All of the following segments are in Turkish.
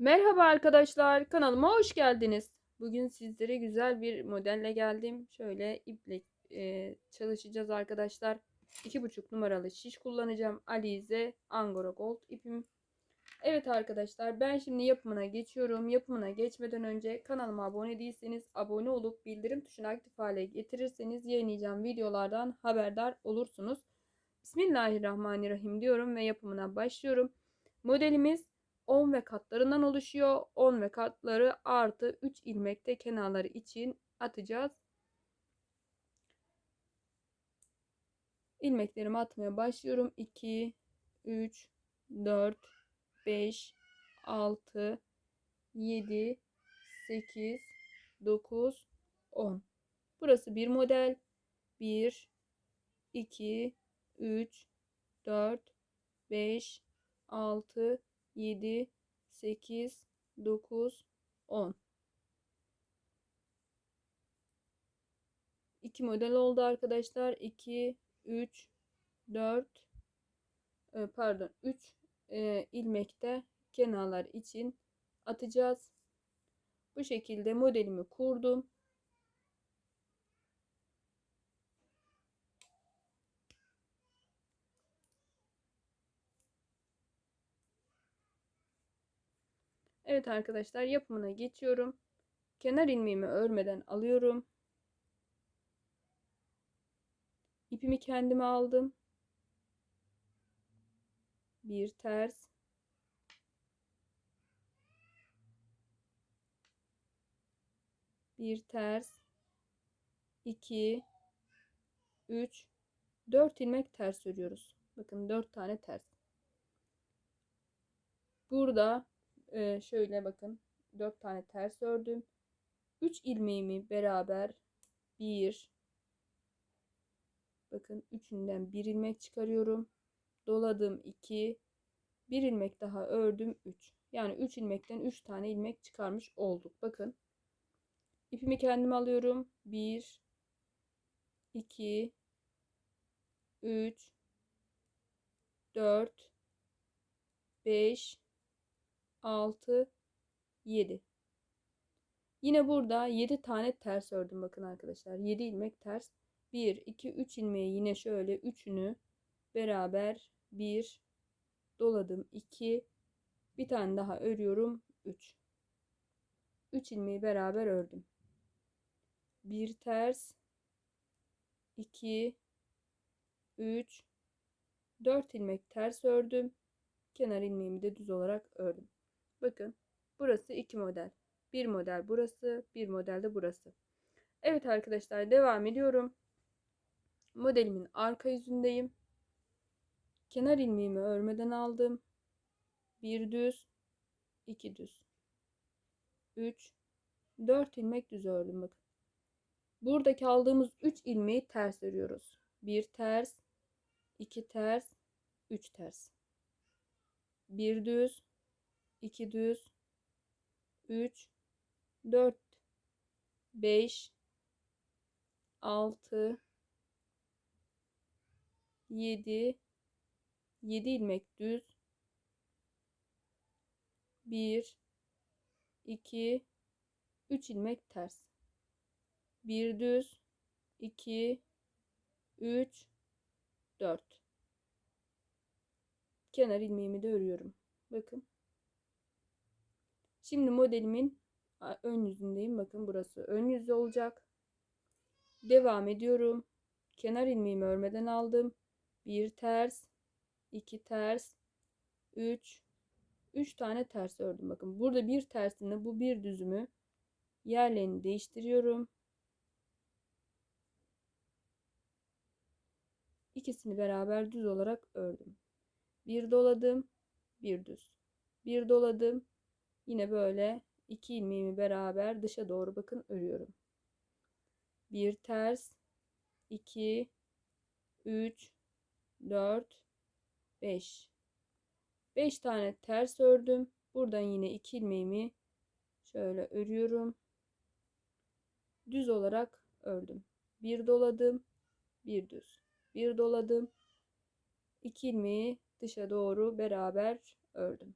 Merhaba arkadaşlar, kanalıma hoş geldiniz. Bugün sizlere güzel bir modelle geldim. Şöyle iple e, çalışacağız arkadaşlar. 2,5 numaralı şiş kullanacağım. Alize Angora Gold ipim. Evet arkadaşlar ben şimdi yapımına geçiyorum. Yapımına geçmeden önce kanalıma abone değilseniz abone olup bildirim tuşunu aktif hale getirirseniz yayınlayacağım videolardan haberdar olursunuz. Bismillahirrahmanirrahim diyorum ve yapımına başlıyorum. Modelimiz 10 ve katlarından oluşuyor. 10 ve katları artı 3 ilmekte kenarları için atacağız. İlmeklerimi atmaya başlıyorum. 2, 3, 4, 5, 6, 7, 8, 9, 10. Burası bir model. 1, 2, 3, 4, 5, 6, 7, 8, 9, 10. 2 model oldu arkadaşlar. 2, 3, 4, pardon 3 e, ilmekte kenarlar için atacağız. Bu şekilde modelimi kurdum. Evet arkadaşlar yapımına geçiyorum. Kenar ilmeğimi örmeden alıyorum. İpimi kendime aldım. Bir ters. Bir ters. 2 3 4 ilmek ters örüyoruz. Bakın 4 tane ters. Burada e, şöyle bakın 4 tane ters ördüm. 3 ilmeğimi beraber 1 bakın üçünden bir ilmek çıkarıyorum. Doladım 2 bir ilmek daha ördüm 3. Yani 3 ilmekten 3 tane ilmek çıkarmış olduk. Bakın. ipimi kendim alıyorum. 1 2 3 4 5 6 7 Yine burada 7 tane ters ördüm bakın arkadaşlar. 7 ilmek ters. 1 2 3 ilmeği yine şöyle üçünü beraber 1 doladım 2 bir tane daha örüyorum 3 3 ilmeği beraber ördüm. 1 ters 2 3 4 ilmek ters ördüm. Kenar ilmeğimi de düz olarak ördüm. Bakın burası iki model. Bir model burası, bir model de burası. Evet arkadaşlar devam ediyorum. Modelimin arka yüzündeyim. Kenar ilmeğimi örmeden aldım. Bir düz, iki düz. 3 4 ilmek düz ördüm bakın. Buradaki aldığımız 3 ilmeği ters örüyoruz. Bir ters, iki ters, üç ters. Bir düz, 2 düz. 3 4 5 6 7 7 ilmek düz. 1 2 3 ilmek ters. 1 düz. 2 3 4 kenar ilmeğimi de örüyorum. Bakın Şimdi modelimin ön yüzündeyim. Bakın burası ön yüzü olacak. Devam ediyorum. Kenar ilmeğimi örmeden aldım. Bir ters, iki ters, üç, üç tane ters ördüm. Bakın burada bir tersini, bu bir düzümü yerlerini değiştiriyorum. İkisini beraber düz olarak ördüm. Bir doladım, bir düz. Bir doladım, Yine böyle iki ilmeğimi beraber dışa doğru bakın örüyorum. Bir ters, 2, 3, 4, 5. 5 tane ters ördüm. Buradan yine iki ilmeğimi şöyle örüyorum. Düz olarak ördüm. Bir doladım, bir düz. Bir doladım. 2 ilmeği dışa doğru beraber ördüm.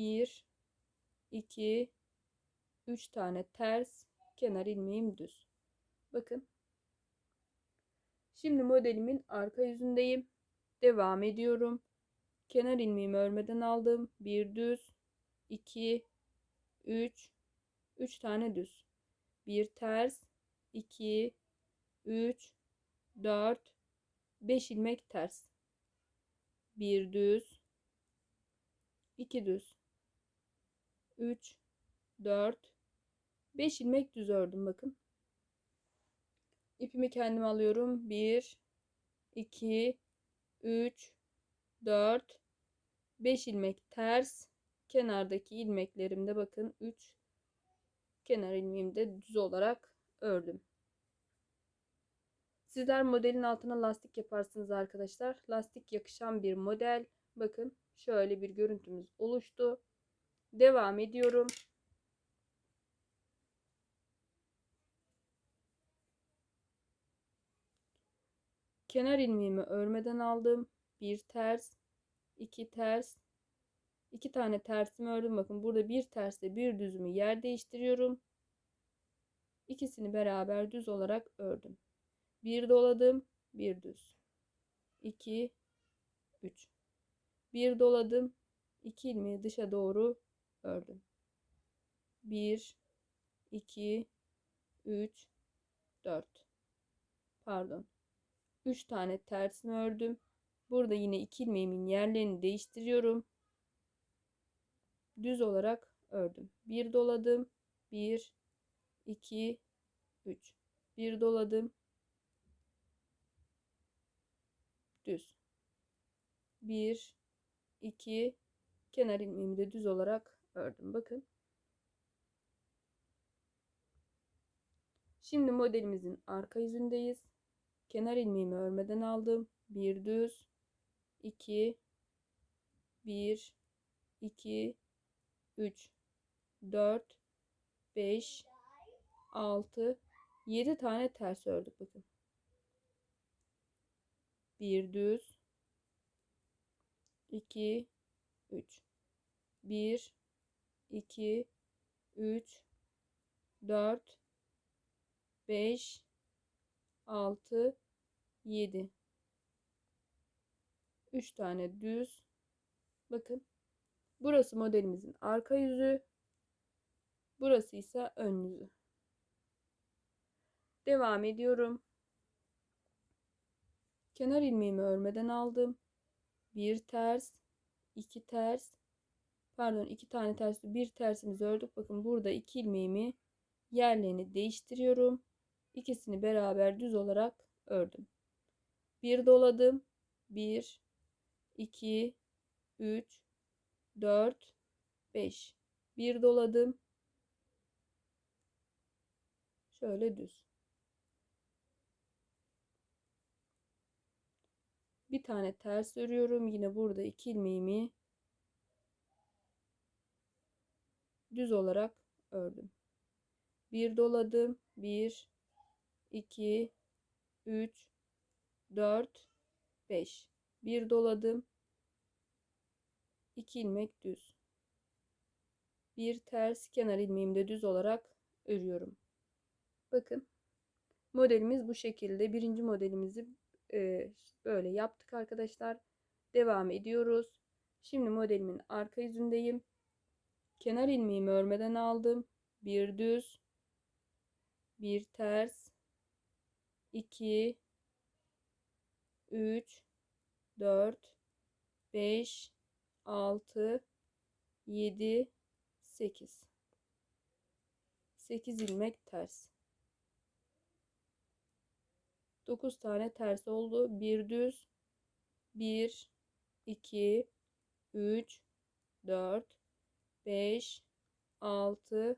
1 2 3 tane ters, kenar ilmeğim düz. Bakın. Şimdi modelimin arka yüzündeyim. Devam ediyorum. Kenar ilmeğimi örmeden aldım. Bir düz, 2 3 3 tane düz. Bir ters, 2 3 4 5 ilmek ters. Bir düz, 2 düz. 3 4 5 ilmek düz ördüm bakın. İpimi kendim alıyorum. 1 2 3 4 5 ilmek ters. Kenardaki ilmeklerimde bakın 3 kenar ilmeğimde düz olarak ördüm. Sizler modelin altına lastik yaparsınız arkadaşlar. Lastik yakışan bir model. Bakın şöyle bir görüntümüz oluştu. Devam ediyorum. Kenar ilmeğimi örmeden aldım. Bir ters, iki ters, iki tane tersimi ördüm. Bakın burada bir tersle bir düzümü yer değiştiriyorum. İkisini beraber düz olarak ördüm. Bir doladım, bir düz. 2 3 Bir doladım, iki ilmeği dışa doğru ördüm. 1 2 3 4 Pardon. 3 tane tersini ördüm. Burada yine iki ilmeğimin yerlerini değiştiriyorum. Düz olarak ördüm. Bir doladım. 1 2 3 Bir doladım. Düz. 1 2 kenar ilmeğimi de düz olarak ördüm. Bakın. Şimdi modelimizin arka yüzündeyiz. Kenar ilmeğimi örmeden aldım. Bir düz, 2 1 2 3 4 5 6 7 tane ters ördük bakın. Bir düz 2 3 1 2 3 4 5 6 7 3 tane düz. Bakın burası modelimizin arka yüzü burası ise ön yüzü. Devam ediyorum. Kenar ilmeğimi örmeden aldım. Bir ters iki ters pardon iki tane ters bir tersimizi ördük bakın burada iki ilmeğimi yerlerini değiştiriyorum İkisini beraber düz olarak ördüm. Bir doladım. 1 2 3 4 5 bir doladım. Şöyle düz. Bir tane ters örüyorum. Yine burada iki ilmeğimi düz olarak ördüm. Bir doladım. 1 2 3 4 5 bir doladım. 2 ilmek düz. Bir ters kenar ilmeğimi de düz olarak örüyorum. Bakın modelimiz bu şekilde. Birinci modelimizi e, böyle yaptık arkadaşlar. Devam ediyoruz. Şimdi modelimin arka yüzündeyim kenar ilmeğimi örmeden aldım. Bir düz bir ters 2 3 4 5 6 7 8 8 ilmek ters. 9 tane ters oldu. Bir düz 1 2 3 4 5 6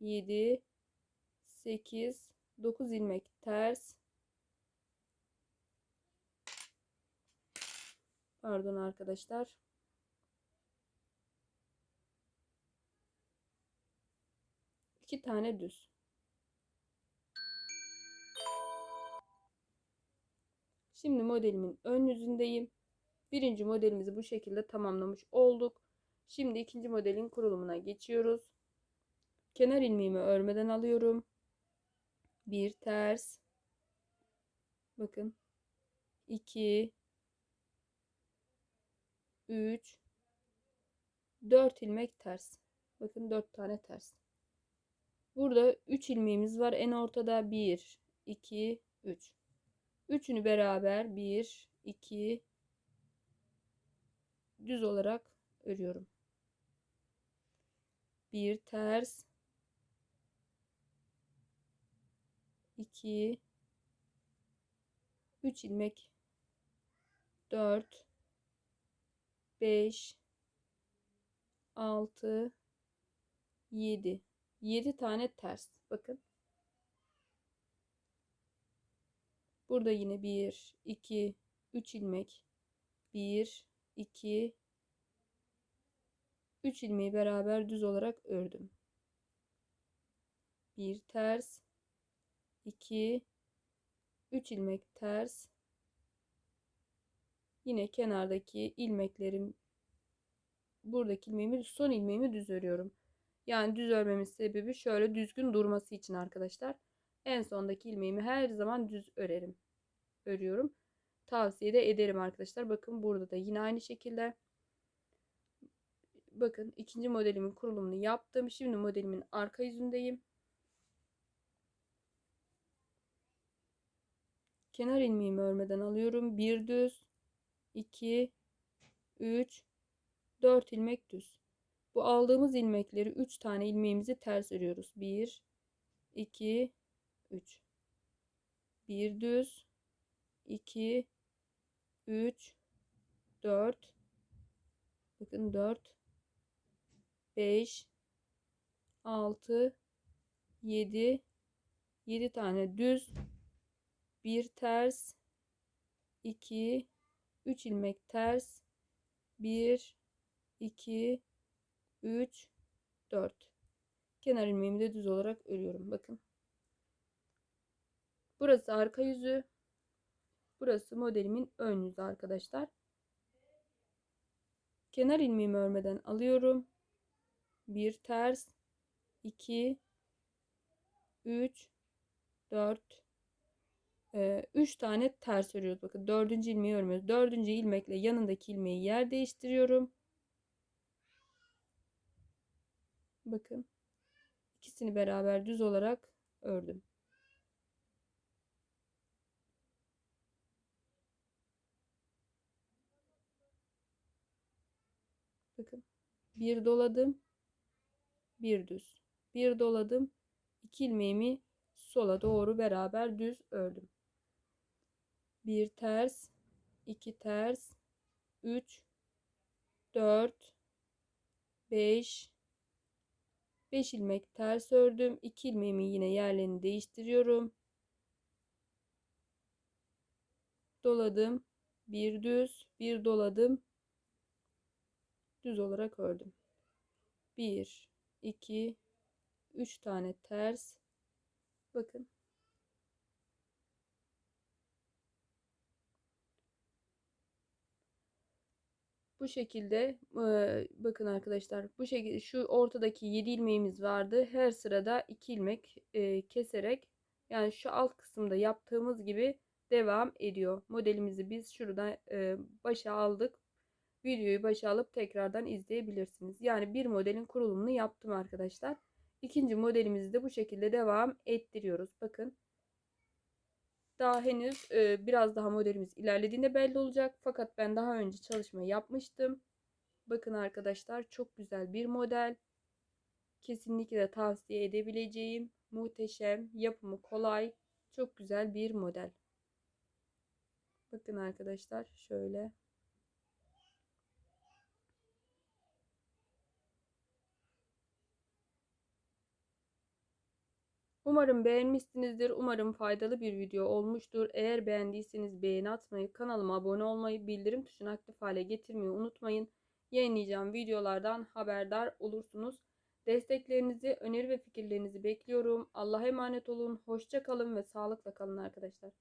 7 8 9 ilmek ters Pardon arkadaşlar. İki tane düz. Şimdi modelimin ön yüzündeyim. Birinci modelimizi bu şekilde tamamlamış olduk. Şimdi ikinci modelin kurulumuna geçiyoruz. Kenar ilmeğimi örmeden alıyorum. Bir ters. Bakın. 2 3 4 ilmek ters. Bakın 4 tane ters. Burada 3 ilmeğimiz var. En ortada 1 2 3. Üçünü beraber 1 2 düz olarak örüyorum. Bir ters. 2 3 ilmek. 4 5 6 7 7 tane ters. Bakın. Burada yine 1 2 3 ilmek. 1 2 3 ilmeği beraber düz olarak ördüm bir ters 2 3 ilmek ters yine kenardaki ilmeklerim buradaki ilmeğimi son ilmeğimi düz örüyorum. Yani düz örmemin sebebi şöyle düzgün durması için arkadaşlar. En sondaki ilmeğimi her zaman düz örerim. Örüyorum. Tavsiye de ederim arkadaşlar. Bakın burada da yine aynı şekilde. Bakın ikinci modelimin kurulumunu yaptım. Şimdi modelimin arka yüzündeyim. Kenar ilmeğimi örmeden alıyorum. Bir düz, 2, 3, 4 ilmek düz. Bu aldığımız ilmekleri 3 tane ilmeğimizi ters örüyoruz. 1, 2, 3. Bir düz, 2, 3, 4. Bakın 4, 5, 6, 7, 7 tane düz, bir ters, 2, 3 ilmek ters, 1, 2, 3, 4. Kenar ilmeğimi de düz olarak örüyorum. Bakın. Burası arka yüzü. Burası modelimin ön yüzü arkadaşlar. Kenar ilmeğimi örmeden alıyorum. Bir ters, 2, 3, 4, 3 tane ters örüyoruz. Bakın dördüncü ilmeği örmüyoruz. Dördüncü ilmekle yanındaki ilmeği yer değiştiriyorum. Bakın. ikisini beraber düz olarak ördüm. Bakın. Bir doladım. Bir düz. Bir doladım. iki ilmeğimi sola doğru beraber düz ördüm bir ters, iki ters, üç, dört, beş, beş ilmek ters ördüm. İki ilmeğimi yine yerlerini değiştiriyorum. Doladım. Bir düz, bir doladım. Düz olarak ördüm. Bir, iki, üç tane ters. Bakın Bu şekilde bakın arkadaşlar bu şekilde şu ortadaki 7 ilmeğimiz vardı. Her sırada 2 ilmek keserek yani şu alt kısımda yaptığımız gibi devam ediyor. Modelimizi biz şuradan başa aldık. Videoyu başa alıp tekrardan izleyebilirsiniz. Yani bir modelin kurulumunu yaptım arkadaşlar. İkinci modelimizi de bu şekilde devam ettiriyoruz. Bakın daha henüz e, biraz daha modelimiz ilerlediğinde belli olacak. Fakat ben daha önce çalışma yapmıştım. Bakın arkadaşlar çok güzel bir model. Kesinlikle tavsiye edebileceğim. Muhteşem, yapımı kolay, çok güzel bir model. Bakın arkadaşlar şöyle. Umarım beğenmişsinizdir. Umarım faydalı bir video olmuştur. Eğer beğendiyseniz beğeni atmayı, kanalıma abone olmayı, bildirim tuşunu aktif hale getirmeyi unutmayın. Yayınlayacağım videolardan haberdar olursunuz. Desteklerinizi, öneri ve fikirlerinizi bekliyorum. Allah'a emanet olun. Hoşça kalın ve sağlıkla kalın arkadaşlar.